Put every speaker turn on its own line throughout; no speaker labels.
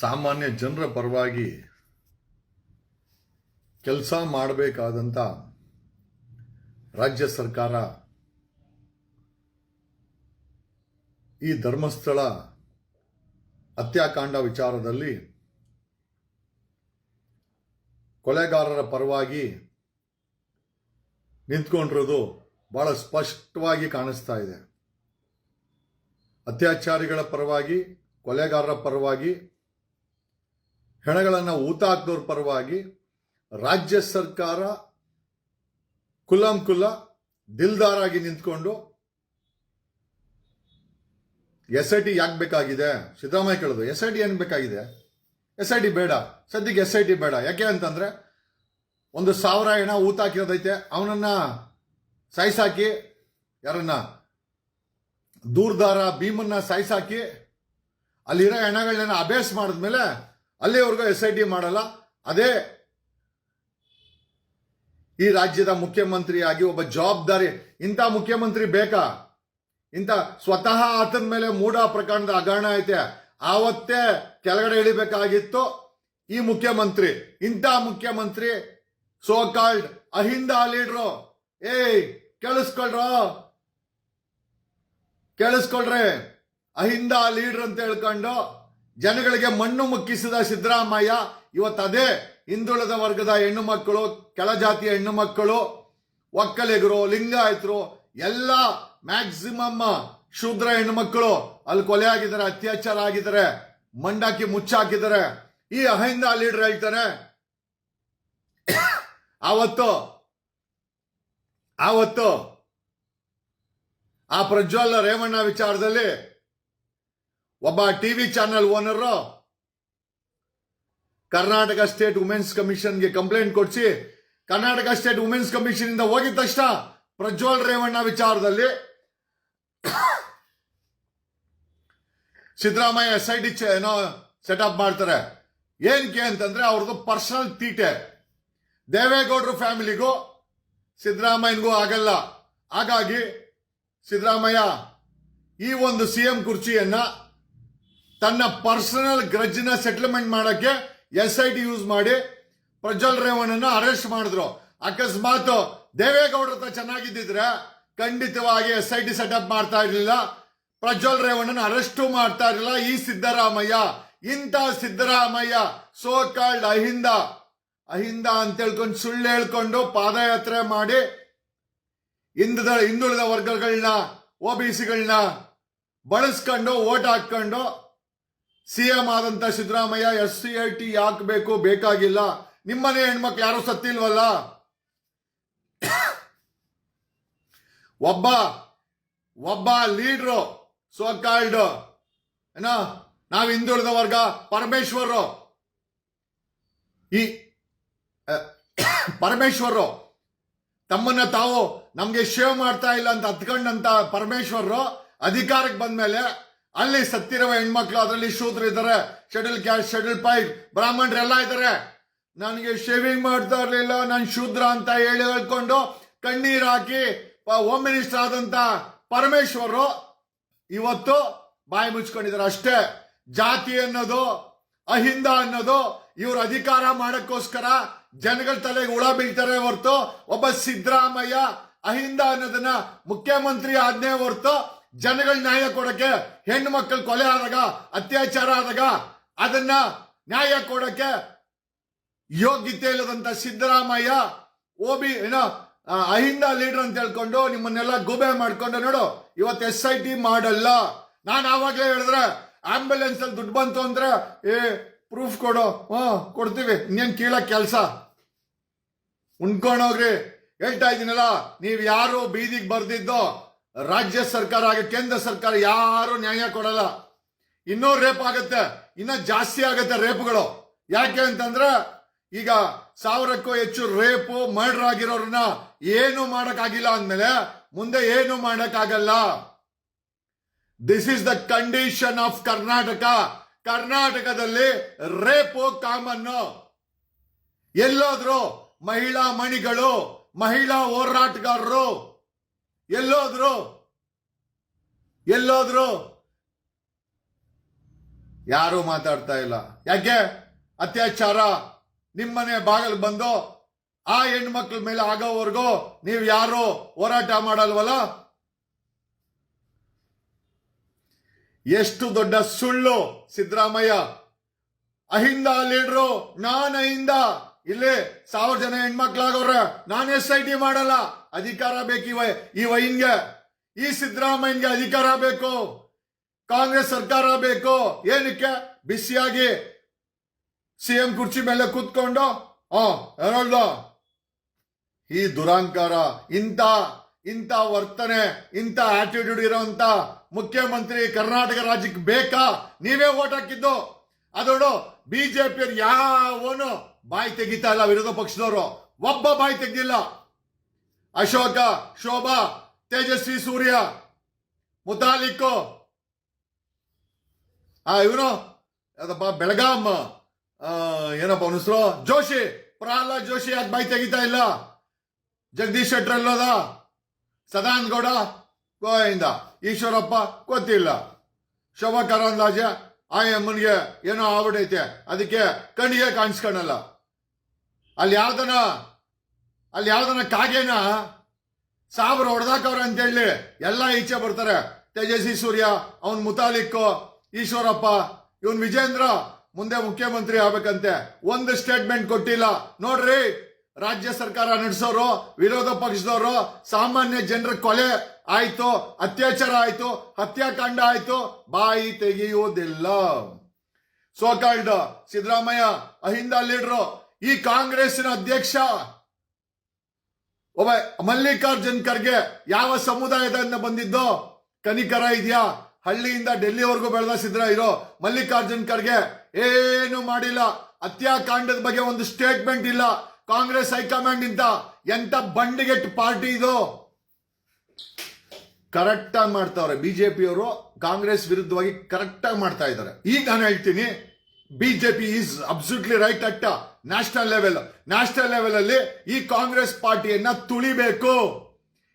ಸಾಮಾನ್ಯ ಜನರ ಪರವಾಗಿ ಕೆಲಸ ಮಾಡಬೇಕಾದಂಥ ರಾಜ್ಯ ಸರ್ಕಾರ ಈ ಧರ್ಮಸ್ಥಳ ಹತ್ಯಾಕಾಂಡ ವಿಚಾರದಲ್ಲಿ ಕೊಲೆಗಾರರ ಪರವಾಗಿ ನಿಂತ್ಕೊಂಡಿರೋದು ಬಹಳ ಸ್ಪಷ್ಟವಾಗಿ ಕಾಣಿಸ್ತಾ ಇದೆ. ಅತ್ಯಾಚಾರಿಗಳ ಪರವಾಗಿ, ಕೊಲೆಗಾರರ ಪರವಾಗಿ ಹೆಣಗಳನ್ನು ಊತ ಹಾಕ್ದವ್ರ ಪರವಾಗಿ ರಾಜ್ಯ ಸರ್ಕಾರ ಕುಲಂ ಕುಲ ದಿಲ್ದಾರಾಗಿ ನಿಂತ್ಕೊಂಡು ಎಸ್ ಐ ಟಿ ಯಾಕೆ ಬೇಕಾಗಿದೆ ಸಿದ್ದರಾಮಯ್ಯ ಕೇಳೋದು ಎಸ್ ಐ ಟಿ ಏನು ಬೇಕಾಗಿದೆ? ಎಸ್ ಐ ಟಿ ಬೇಡ. ಸದ್ಯಕ್ಕೆ ಎಸ್ ಐ ಟಿ ಬೇಡ. ಯಾಕೆ ಅಂತಂದ್ರೆ ಒಂದು ಸಾವಿರ ಹೆಣ ಊತ ಹಾಕಿರೋದೈತೆ, ಅವನನ್ನ ಸಾಯಿಸಾಕಿ ಯಾರನ್ನ? ದೂರ್ದಾರ ಭೀಮನ್ನ ಸಾಯಿಸಾಕಿ ಅಲ್ಲಿರೋ ಹೆಣಗಳನ್ನ ಅಭ್ಯಾಸ ಮಾಡಿದ್ಮೇಲೆ ಅಲ್ಲಿವರೆಗೂ ಎಸ್ ಐ ಟಿ ಮಾಡಲ್ಲ. ಅದೇ ಈ ರಾಜ್ಯದ ಮುಖ್ಯಮಂತ್ರಿಯಾಗಿ ಒಬ್ಬ ಜವಾಬ್ದಾರಿ. ಇಂಥ ಮುಖ್ಯಮಂತ್ರಿ ಬೇಕಾ? ಇಂಥ ಸ್ವತಃ ಆತನ ಮೇಲೆ ಮೂಢ ಪ್ರಕರಣದ ಹಗರಣ ಐತೆ. ಆವತ್ತೇ ಕೆಳಗಡೆ ಇಳಿಬೇಕಾಗಿತ್ತು ಈ ಮುಖ್ಯಮಂತ್ರಿ. ಇಂಥ ಮುಖ್ಯಮಂತ್ರಿ ಸೋ ಕಾಲ್ಡ್ ಅಹಿಂದ ಲೀಡ್ರು ಏಯ್, ಕೇಳಿಸ್ಕೊಳ್ರ? ಕೇಳಿಸ್ಕೊಳ್ರಿ. ಅಹಿಂದ ಲೀಡ್ರ್ ಅಂತ ಹೇಳ್ಕೊಂಡು ಜನಗಳಿಗೆ ಮಣ್ಣು ಮುಕ್ಕಿಸಿದ ಸಿದ್ದರಾಮಯ್ಯ ಇವತ್ತು ಅದೇ ಹಿಂದುಳಿದ ವರ್ಗದ ಹೆಣ್ಣು ಮಕ್ಕಳು ಕೆಳಜಾತಿಯ ಹೆಣ್ಣು ಮಕ್ಕಳು, ಒಕ್ಕಲಿಗರು, ಲಿಂಗಾಯತರು, ಎಲ್ಲ ಮ್ಯಾಕ್ಸಿಮಮ್ ಶೂದ್ರ ಹೆಣ್ಣು ಮಕ್ಕಳು ಅಲ್ಲಿ ಕೊಲೆ ಆಗಿದ್ದಾರೆ, ಅತ್ಯಾಚಾರ ಆಗಿದ್ದಾರೆ ಮಂಡಾಕಿ ಮುಚ್ಚಾಕಿದ್ದಾರೆ. ಈ ಅಹಿಂದ ಲೀಡರ್ ಹೇಳ್ತಾರೆ ಆವತ್ತು ಆವತ್ತು ಆ ಪ್ರಜ್ವಲ್ ರೇವಣ್ಣ ವಿಚಾರದಲ್ಲಿ ಒಬ್ಬ TV channel owner Karnataka state women's ಕಮಿಷನ್ಗೆ complaint ಕೊಡಿಸಿ, ಕರ್ನಾಟಕ ಸ್ಟೇಟ್ ವುಮೆನ್ಸ್ ಕಮಿಷನ್ ಇಂದ ಹೋಗಿದ ತಕ್ಷಣ ಪ್ರಜ್ವಲ್ ರೇವಣ್ಣ ವಿಚಾರದಲ್ಲಿ ಸಿದ್ದರಾಮಯ್ಯ ಎಸ್ ಐ ಡಿ ಏನೋ ಸೆಟಪ್ ಮಾಡ್ತಾರೆ. ಏನಕ್ಕೆ ಅಂತಂದ್ರೆ ಅವ್ರದ್ದು ಪರ್ಸನಲ್ ತೀಟೆ. ದೇವೇಗೌಡರು ಫ್ಯಾಮಿಲಿಗೂ ಸಿದ್ದರಾಮಯ್ಯನಿಗೂ ಆಗಲ್ಲ. ಹಾಗಾಗಿ ಸಿದ್ದರಾಮಯ್ಯ ಈ ಒಂದು ಸಿಎಂ ಕುರ್ಚಿಯನ್ನ ತನ್ನ ಪರ್ಸನಲ್ ಗ್ರಜ್ನ ಸೆಟ್ಲ್ಮೆಂಟ್ ಮಾಡಕ್ಕೆ ಎಸ್ ಐ ಟಿ ಯೂಸ್ ಮಾಡಿ ಪ್ರಜ್ವಲ್ ರೇವಣ್ಣನ ಅರೆಸ್ಟ್ ಮಾಡಿದ್ರು. ಅಕಸ್ಮಾತ್ ದೇವೇಗೌಡರ ಹತ್ರ ಚೆನ್ನಾಗಿದ್ದಿದ್ರೆ ಖಂಡಿತವಾಗಿ ಎಸ್ ಐ ಟಿ ಸೆಟಪ್ ಮಾಡ್ತಾ ಇರಲಿಲ್ಲ. ಪ್ರಜ್ವಲ್ ರೇವಣ್ಣನ ಅರೆಸ್ಟು ಮಾಡ್ತಾ ಇರಲಿಲ್ಲ. ಈ ಸಿದ್ದರಾಮಯ್ಯ, ಇಂಥ ಸಿದ್ದರಾಮಯ್ಯ ಸೋ ಕಾಲ್ಡ್ ಅಹಿಂದ ಅಹಿಂದ ಅಂತ ಹೇಳ್ಕೊಂಡು ಸುಳ್ಳು ಹೇಳ್ಕೊಂಡು ಪಾದಯಾತ್ರೆ ಮಾಡಿ ಹಿಂದ ಹಿಂದುಳಿದ ವರ್ಗಗಳನ್ನ, ಒ ಬಿ ಸಿಗಳನ್ನ ಬಳಸ್ಕೊಂಡು, ಓಟ್ ಹಾಕೊಂಡು ಸಿಎಂ ಆದಂತ Siddaramaiah S C I T ಹಾಕಬೇಕು ಬೇಕಾಗಿಲ್ಲ. ನಿಮ್ಮನೆ ಹೆಣ್ಮಕ್ಳು ಯಾರು ಸತ್ತಿಲ್ವಲ್ಲ? ಒಬ್ಬ ಒಬ್ಬ ಲೀಡ್ರು ಸೋ ಕಾಲ್ಡ್ ಏನ, ನಾವು ಹಿಂದುಳಿದ ವರ್ಗ, ಪರಮೇಶ್ವರರು. ಈ ಪರಮೇಶ್ವರರು. ಪರಮೇಶ್ವರು ತಮ್ಮನ್ನ ತಾವು ನಮ್ಗೆ ಶೇವ್ ಮಾಡ್ತಾ ಇಲ್ಲ ಅಂತ ಹತ್ಕೊಂಡಂತ ಪರಮೇಶ್ವರರು ಅಧಿಕಾರಕ್ಕೆ ಬಂದ್ಮೇಲೆ ಅಲ್ಲಿ ಸತ್ತಿರುವ ಹೆಣ್ಮಕ್ಳು ಅದರಲ್ಲಿ ಶೂದ್ರ ಇದ್ದಾರೆ ಶೆಡ್ಯೂಲ್ ಕ್ಯಾಸ್ಟ್ ಶೆಡ್ಯೂಲ್ ಪೈಪ್ ಬ್ರಾಹ್ಮಣರೆಲ್ಲ ಇದ್ದಾರೆ ನನಗೆ ಶೇವಿಂಗ್ ಮಾಡ್ತಾ ಇರಲಿಲ್ಲ, ನಾನು ಶೂದ್ರ ಅಂತ ಹೇಳಿ ಹೇಳ್ಕೊಂಡು ಕಣ್ಣೀರು ಹಾಕಿ ಹೋಮ್ ಮಿನಿಸ್ಟರ್ ಆದಂತ ಪರಮೇಶ್ವರರು ಇವತ್ತು ಬಾಯಿ ಮುಚ್ಕೊಂಡಿದ್ದಾರೆ ಅಷ್ಟೇ. ಜಾತಿ ಅನ್ನೋದು, ಅಹಿಂದ ಅನ್ನೋದು, ಇವರು ಅಧಿಕಾರ ಮಾಡಕ್ಕೋಸ್ಕರ ಜನಗಳ ತಲೆಗೆ ಹುಳ ಬೀಳ್ತಾರೆ ಹೊರತು ಒಬ್ಬ ಸಿದ್ದರಾಮಯ್ಯ ಅಹಿಂದ ಅನ್ನೋದನ್ನ ಮುಖ್ಯಮಂತ್ರಿ ಆಜ್ಞೆ ಹೊರತು ಜನಗಳ ನ್ಯಾಯ ಕೊಡಕ್ಕೆ ಹೆಣ್ಣು ಮಕ್ಕಳು ಕೊಲೆ ಆದಾಗ, ಅತ್ಯಾಚಾರ ಆದಾಗ ಅದನ್ನ ನ್ಯಾಯ ಕೊಡಕ್ಕೆ ಯೋಗ್ಯತೆ ಇಲ್ಲದಂತ ಸಿದ್ದರಾಮಯ್ಯ ಓಬಿ ಏನೋ ಅಹಿಂದ ಲೀಡರ್ ಅಂತ ಹೇಳ್ಕೊಂಡು ನಿಮ್ಮನ್ನೆಲ್ಲ ಗುಬೆ ಮಾಡ್ಕೊಂಡು ನೋಡು, ಇವತ್ತು ಎಸ್ ಐ ಟಿ ಮಾಡಲ್ಲ. ನಾನು ಆವಾಗಲೇ ಹೇಳಿದ್ರೆ ಆಂಬ್ಯುಲೆನ್ಸ್ ಅಲ್ಲಿ ದುಡ್ಡು ಬಂತು ಅಂದ್ರೆ, ಏ ಪ್ರೂಫ್ ಕೊಡು ಹ್ಮ್ ಕೊಡ್ತೀವಿ, ಇನ್ನೇನ್ ಕೇಳ ಕೆಲಸ. ಉಣ್ಕೊಂಡೋಗ್ರಿ ಹೇಳ್ತಾ ಇದ್ದೀನಲ್ಲ, ನೀವು ಯಾರು ಬೀದಿಗೆ ಬರ್ದಿದ್ದೋ ರಾಜ್ಯ ಸರ್ಕಾರ ಆಗ ಕೇಂದ್ರ ಸರ್ಕಾರ ಯಾರು ನ್ಯಾಯ ಕೊಡಲ್ಲ. ಇನ್ನೂ ರೇಪ್ ಆಗುತ್ತೆ. ಇನ್ನ ಜಾಸ್ತಿ ಆಗುತ್ತೆ ರೇಪ್ಗಳು. ಯಾಕೆ ಅಂತಂದ್ರೆ ಈಗ ಸಾವಿರಕ್ಕೂ ಹೆಚ್ಚು ರೇಪು ಮರ್ಡರ್ ಆಗಿರೋರನ್ನ ಏನು ಮಾಡಕ್ಕಾಗಿಲ್ಲ ಅಂದ್ಮೇಲೆ ಮುಂದೆ ಏನು ಮಾಡಕ್ಕಾಗಲ್ಲ. This is the condition of Karnataka ಕರ್ನಾಟಕದಲ್ಲಿ ರೇಪು ಕಾಮನ್ನು. ಎಲ್ಲೋದ್ರು ಮಹಿಳಾ ಮಣಿಗಳು, ಮಹಿಳಾ ಹೋರಾಟಗಾರರು ಎಲ್ಲೋದ್ರು? ಎಲ್ಲೋದ್ರು? ಯಾರು ಮಾತಾಡ್ತಾ ಇಲ್ಲ. ಯಾಕೆ? ಅತ್ಯಾಚಾರ? ನಿಮ್ಮನೆ ಬಾಗಿಲು ಬಂದು ಆ ಹೆಣ್ಮಕ್ಳ ಮೇಲೆ ಆಗೋವರೆಗೂ ನೀವು ಯಾರು ಹೋರಾಟ ಮಾಡಲ್ವಲ್ಲ? ಎಷ್ಟು ದೊಡ್ಡ ಸುಳ್ಳು ಸಿದ್ದರಾಮಯ್ಯ. ಅಹಿಂದ ಲೀಡ್ರು, ನಾನು ಅಹಿಂದ. ಇಲ್ಲಿ ಸಾವಿರ ಜನ ಹೆಣ್ಮಕ್ಳಾಗವ್ರೆ ನಾನ್ ಎಸ್ ಐ ಟಿ ಮಾಡಲ್ಲ. ಅಧಿಕಾರ ಬೇಕು ಈ ವೈ- ಈ ವೈನ್ಗೆ ಈ ಸಿದ್ದರಾಮಯ್ಯನ್ಗೆ ಅಧಿಕಾರ ಬೇಕು. ಕಾಂಗ್ರೆಸ್ ಸರ್ಕಾರ ಬೇಕು. ಏನಕ್ಕೆ? ಬಿಸಿಯಾಗಿ ಸಿಎಂ ಕುರ್ಚಿ ಮೇಲೆ ಕೂತ್ಕೊಂಡು, ಆ ಈ ದುರಾಂಕಾರ, ಇಂಥ ಇಂಥ ವರ್ತನೆ, ಇಂಥ ಆಟಿಟ್ಯೂಡ್ ಇರೋಂತ ಮುಖ್ಯಮಂತ್ರಿ ಕರ್ನಾಟಕ ರಾಜ್ಯಕ್ಕೆ ಬೇಕಾ? ನೀವೇ ಓಟ್ ಹಾಕಿದ್ದು. ಅದೋಡು ಬಿಜೆಪಿ ಯಾವನು ಬಾಯಿ ತೆಗಿತಾ ಇಲ್ಲ ವಿರೋಧ ಪಕ್ಷದವರು. ಒಬ್ಬ ಬಾಯಿ ತೆಗ್ದಿಲ್ಲ. ಅಶೋಕ, ಶೋಭಾ, ತೇಜಸ್ವಿ, ಸೂರ್ಯ ಮುತಾಲಿಕ್ಕು ಆ, ಇವನು ಅದಪ್ಪ ಬೆಳಗಾಂ ಏನಪ್ಪ ಅನಿಸ್ರು ಜೋಶಿ, ಪ್ರಹ್ಲಾದ್ ಜೋಶಿ ಯಾಕೆ ಬಾಯಿ ತೆಗಿತಾ ಇಲ್ಲ? ಜಗದೀಶ್ ಶೆಟ್ಟರ್ ಅಲ್ಲೋದ? ಸದಾನಂದ ಗೌಡ? ಗೋಯಿಂದ ಈಶ್ವರಪ್ಪ, ಗೊತ್ತಿಲ್ಲ. ಶೋಭಾ ಕರಂದ್ಲಾಜೆ ಆ ಅಮ್ಮನಿಗೆ ಏನೋ ಆವಡೈತೆ ಅದಕ್ಕೆ ಕಣ್ಣಿಗೆ ಕಾಣಿಸ್ಕೊಳಲ್ಲ ಅಲ್ಲಿ ಯಾವ್ದನ ಅಲ್ಲಿ ಯಾವ್ದನ ಕಾಗೇನ ಸಾಬ್ರು ಹೊಡೆದಾಕವ್ರೆ ಅಂತೇಳಿ ಎಲ್ಲ ಈಚೆ ಬರ್ತಾರೆ. ತೇಜಸ್ವಿ ಸೂರ್ಯ, ಅವನ್ ಮುತಾಲಿಕ್ಕು, ಈಶ್ವರಪ್ಪ, ಇವನ್ ವಿಜೇಂದ್ರ ಮುಂದೆ ಮುಖ್ಯಮಂತ್ರಿ ಆಗ್ಬೇಕಂತೆ. ಒಂದು ಸ್ಟೇಟ್ಮೆಂಟ್ ಕೊಟ್ಟಿಲ್ಲ. ನೋಡ್ರಿ, ರಾಜ್ಯ ಸರ್ಕಾರ ನಡೆಸೋರು, ವಿರೋಧ ಪಕ್ಷದವರು, ಸಾಮಾನ್ಯ ಜನರ ಕೊಲೆ ಆಯ್ತು, ಅತ್ಯಾಚಾರ ಆಯ್ತು, ಹತ್ಯಾಕಾಂಡ ಆಯ್ತು, ಬಾಯಿ ತೆಗೆಯುವುದಿಲ್ಲ. ಸೋಕಾಲ್ಡ್ ಸಿದ್ದರಾಮಯ್ಯ, ಅಹಿಂದ ಲೀಡ್ರು ಈ ಕಾಂಗ್ರೆಸ್ನ ಅಧ್ಯಕ್ಷ ಒಬ್ಬ ಮಲ್ಲಿಕಾರ್ಜುನ್ ಖರ್ಗೆ ಯಾವ ಸಮುದಾಯದಿಂದ ಬಂದಿದ್ದೋ, ಕನಿಕರ ಇದೆಯಾ? ಹಳ್ಳಿಯಿಂದ ಡೆಲ್ಲಿವರೆಗೂ ಬೆಳೆದ ಸಿದ್ರ ಇರೋ ಮಲ್ಲಿಕಾರ್ಜುನ್ ಖರ್ಗೆ ಏನು ಮಾಡಿಲ್ಲ. ಹತ್ಯಾಕಾಂಡದ ಬಗ್ಗೆ ಒಂದು ಸ್ಟೇಟ್ಮೆಂಟ್ ಇಲ್ಲ. ಕಾಂಗ್ರೆಸ್ ಹೈಕಮಾಂಡ್ ಇಂದ ಎಂತ ಬಂಡಿಗೆಟ್ ಪಾರ್ಟಿ ಇದು? ಕರೆಕ್ಟ್ ಆಗಿ ಮಾಡ್ತಾವ್ರೆ. ಬಿಜೆಪಿಯವರು ಕಾಂಗ್ರೆಸ್ ವಿರುದ್ಧವಾಗಿ ಕರೆಕ್ಟ್ ಆಗಿ ಮಾಡ್ತಾ ಇದ್ದಾರೆ. ಈಗ ನಾನು ಹೇಳ್ತೀನಿ BJP is absolutely right at national level national level ಅಲ್ಲಿ ಈ ಕಾಂಗ್ರೆಸ್ ಪಾರ್ಟಿಯನ್ನ ತುಳಿಬೇಕು.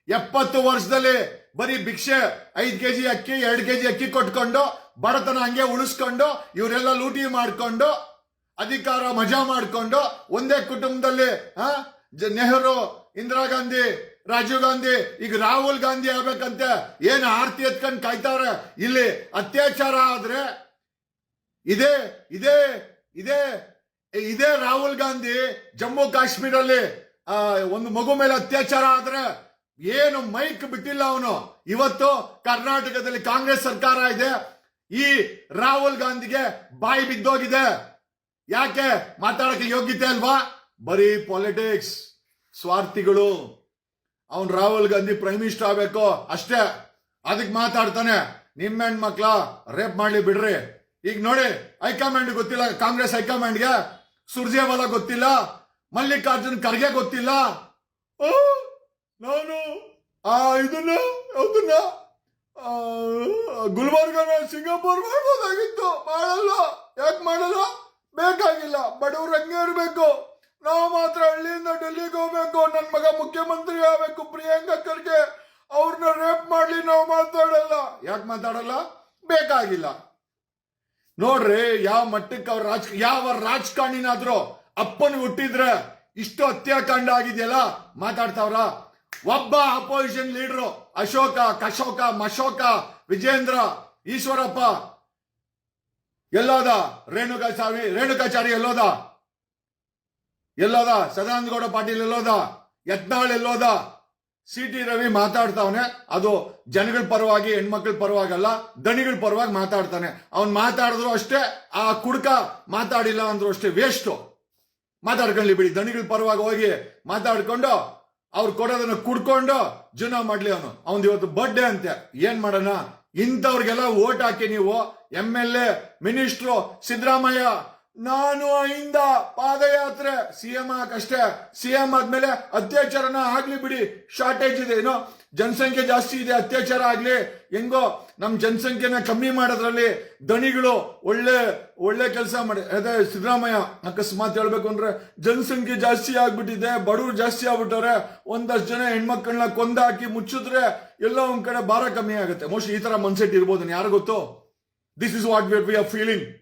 ಎಪ್ಪತ್ತು ವರ್ಷದಲ್ಲಿ ಬರೀ ಭಿಕ್ಷೆ ಐದ್ ಕೆಜಿ ಅಕ್ಕಿ, ಎರಡು ಕೆಜಿ ಅಕ್ಕಿ ಕೊಟ್ಕೊಂಡು ಬಡತನ ಹಂಗೆ ಉಳಿಸ್ಕೊಂಡು, ಇವರೆಲ್ಲ ಲೂಟಿ ಮಾಡ್ಕೊಂಡು, ಅಧಿಕಾರ ಮಜಾ ಮಾಡ್ಕೊಂಡು, ಒಂದೇ ಕುಟುಂಬದಲ್ಲಿ ನೆಹರು, ಇಂದಿರಾ ಗಾಂಧಿ, ರಾಜೀವ್ ಗಾಂಧಿ, ಈಗ ರಾಹುಲ್ ಗಾಂಧಿ ಆಗ್ಬೇಕಂತೆ. ಏನು ಆರ್ತಿ ಎತ್ಕೊಂಡು ಕಾಯ್ತಾರೆ? ಇಲ್ಲಿ ಅತ್ಯಾಚಾರ ಆದ್ರೆ ಇದೇ ಇದೇ ಇದೇ. ಇದೇ ರಾಹುಲ್ ಗಾಂಧಿ ಜಮ್ಮು ಕಾಶ್ಮೀರಲ್ಲಿ. ಒಂದು ಮಗು ಮೇಲೆ ಅತ್ಯಾಚಾರ ಆದ್ರೆ ಏನು ಮೈಕ್ ಬಿಟ್ಟಿಲ್ಲ ಅವನು. ಇವತ್ತು ಕರ್ನಾಟಕದಲ್ಲಿ ಕಾಂಗ್ರೆಸ್ ಸರ್ಕಾರ ಇದೆ. ಈ ರಾಹುಲ್ ಗಾಂಧಿಗೆ ಬಾಯಿ ಬಿದ್ದೋಗಿದೆ. ಯಾಕೆ? ಮಾತಾಡಕ್ಕೆ ಯೋಗ್ಯತೆ ಅಲ್ವಾ? ಬರೀ ಪಾಲಿಟಿಕ್ಸ್ ಸ್ವಾರ್ಥಿಗಳು. ಅವನ್ ರಾಹುಲ್ ಗಾಂಧಿ ಪ್ರೈಮ್ ಮಿನಿಸ್ಟರ್ ಆಗ್ಬೇಕು ಅಷ್ಟೇ. ಅದಕ್ಕೆ ಮಾತಾಡ್ತಾನೆ. ನಿಮ್ಮ ಹೆಣ್ಮಕ್ಳ ರೇಪ್ ಮಾಡ್ಲಿ ಬಿಡ್ರಿ. ಈಗ ನೋಡಿ ಹೈಕಮಾಂಡ್ ಗೊತ್ತಿಲ್ಲ ಕಾಂಗ್ರೆಸ್ ಹೈಕಮಾಂಡ್ಗೆ? ಸುರ್ಜೇವಾಲಾ ಗೊತ್ತಿಲ್ಲ ಮಲ್ಲಿಕಾರ್ಜುನ್ ಖರ್ಗೆ ಗೊತ್ತಿಲ್ಲ. ನಾನು ಆ ಇದನ್ನ ಯಾವ್ದನ್ನ? ಆ, ಗುಲ್ಬರ್ಗನ ಸಿಂಗಾಪುರ್ ಮಾಡ್ಬೋದಾಗಿತ್ತು. ಮಾಡಲ್ಲ. ಯಾಕೆ ಮಾಡಲ್ಲ? ಬೇಕಾಗಿಲ್ಲ. ಬಡವ್ರು ಹಂಗೆ ಇರಬೇಕು. ನಾವು ಮಾತ್ರ ಹಳ್ಳಿಯಿಂದ ಡೆಲ್ಲಿಗೆ ಹೋಗ್ಬೇಕು. ನನ್ನ ಮಗ ಮುಖ್ಯಮಂತ್ರಿ ಆಗಬೇಕು ಪ್ರಿಯಾಂಕಾ ಖರ್ಗೆ. ಅವ್ರನ್ನ ರೇಪ್ ಮಾಡ್ಲಿ ನಾವು ಮಾತಾಡಲ್ಲ. ಯಾಕೆ ಮಾತಾಡಲ್ಲ? ಬೇಕಾಗಿಲ್ಲ. ನೋಡ್ರಿ, ಯಾವ ಮಟ್ಟಕ್ಕೆ ಅವ್ರ ರಾಜ, ಯಾವ ರಾಜಕಾರಣಿನಾದ್ರೂ ಅಪ್ಪನ್ ಹುಟ್ಟಿದ್ರೆ ಇಷ್ಟು ಹತ್ಯಾಕಾಂಡ ಆಗಿದೆಯಲ್ಲ? ಮಾತಾಡ್ತಾವ್ರ. ಒಬ್ಬ ಅಪೋಸಿಷನ್ ಲೀಡರು ಅಶೋಕ, ಕಶೋಕ, ಮಶೋಕ, ವಿಜೇಂದ್ರ, ಈಶ್ವರಪ್ಪ, ಎಲ್ಲೋದ? ರೇಣುಕಾಚಾರಿ ರೇಣುಕಾಚಾರಿ ಎಲ್ಲೋದ? ಎಲ್ಲೋದ? ಸದಾನಂದ ಗೌಡ ಪಾಟೀಲ್ ಎಲ್ಲೋದ? ಯತ್ನಾಳ್ ಎಲ್ಲೋದ? ಸಿ ಟಿ ರವಿ ಮಾತಾಡ್ತಾವನೆ, ಅದು ಜನಗಳ ಪರವಾಗಿ, ಹೆಣ್ಮಕ್ಳ ಪರವಾಗಲ್ಲ, ದಣಿಗಳ ಪರವಾಗಿ ಮಾತಾಡ್ತಾನೆ ಅವ್ನು ಮಾತಾಡಿದ್ರು ಅಷ್ಟೇ, ಆ ಕುಡ್ಕ ಮಾತಾಡಿಲ್ಲ ಅಂದ್ರು ಅಷ್ಟೇ ವೇಸ್ಟು ಮಾತಾಡ್ಕೊಳ್ಳಿ ಬಿಡಿ, ದಣಿಗಳ ಪರವಾಗಿ ಹೋಗಿ ಮಾತಾಡ್ಕೊಂಡು ಅವ್ರು ಕೊಡೋದನ್ನ ಕುಡ್ಕೊಂಡು ಜೀವನ ಮಾಡ್ಲಿ ಅವನು. ಅವನ್ ಇವತ್ತು ಬರ್ಡೇ ಅಂತೆ. ಏನ್ ಮಾಡೋಣ? ಇಂಥವ್ರಿಗೆಲ್ಲ ಓಟ್ ಹಾಕಿ ನೀವು M L A minister Siddaramaiah ನಾನು ಅಹಿಂದ ಪಾದಯಾತ್ರೆ ಸಿಎಂ ಆಗಷ್ಟೇ. ಸಿಎಂ ಆದ್ಮೇಲೆ ಅತ್ಯಾಚಾರನ ಆಗ್ಲಿ ಬಿಡಿ ಶಾರ್ಟೇಜ್ ಇದೆ ಏನೋ. ಜನಸಂಖ್ಯೆ ಜಾಸ್ತಿ ಇದೆ, ಅತ್ಯಾಚಾರ ಆಗ್ಲಿ. ಹೆಂಗೋ, ನಮ್ ಜನಸಂಖ್ಯೆನ ಕಮ್ಮಿ ಮಾಡೋದ್ರಲ್ಲಿ ದಣಿಗಳು ಒಳ್ಳೆ ಒಳ್ಳೆ ಕೆಲಸ ಮಾಡಿ, ಅದೇ ಸಿದ್ದರಾಮಯ್ಯ ಅಕಸ್ಮಾತ್ ಹೇಳ್ಬೇಕು ಅಂದ್ರೆ ಜನಸಂಖ್ಯೆ ಜಾಸ್ತಿ ಆಗ್ಬಿಟ್ಟಿದೆ, ಬಡವರು ಜಾಸ್ತಿ ಆಗ್ಬಿಟ್ಟವ್ರೆ. ಒಂದಷ್ಟು ಜನ ಹೆಣ್ಮಕ್ಳನ್ನ ಕೊಂದಾಕಿ ಮುಚ್ಚಿದ್ರೆ ಎಲ್ಲ ಒಂದ್ ಕಡೆ ಭಾರ ಕಮ್ಮಿ ಆಗುತ್ತೆ. ಮೋಸ್ಟ್ ಈ ತರ ಮನ್ಸೆಟ್ ಇರ್ಬೋದು ಯಾರು ಗೊತ್ತು? This is what we are feeling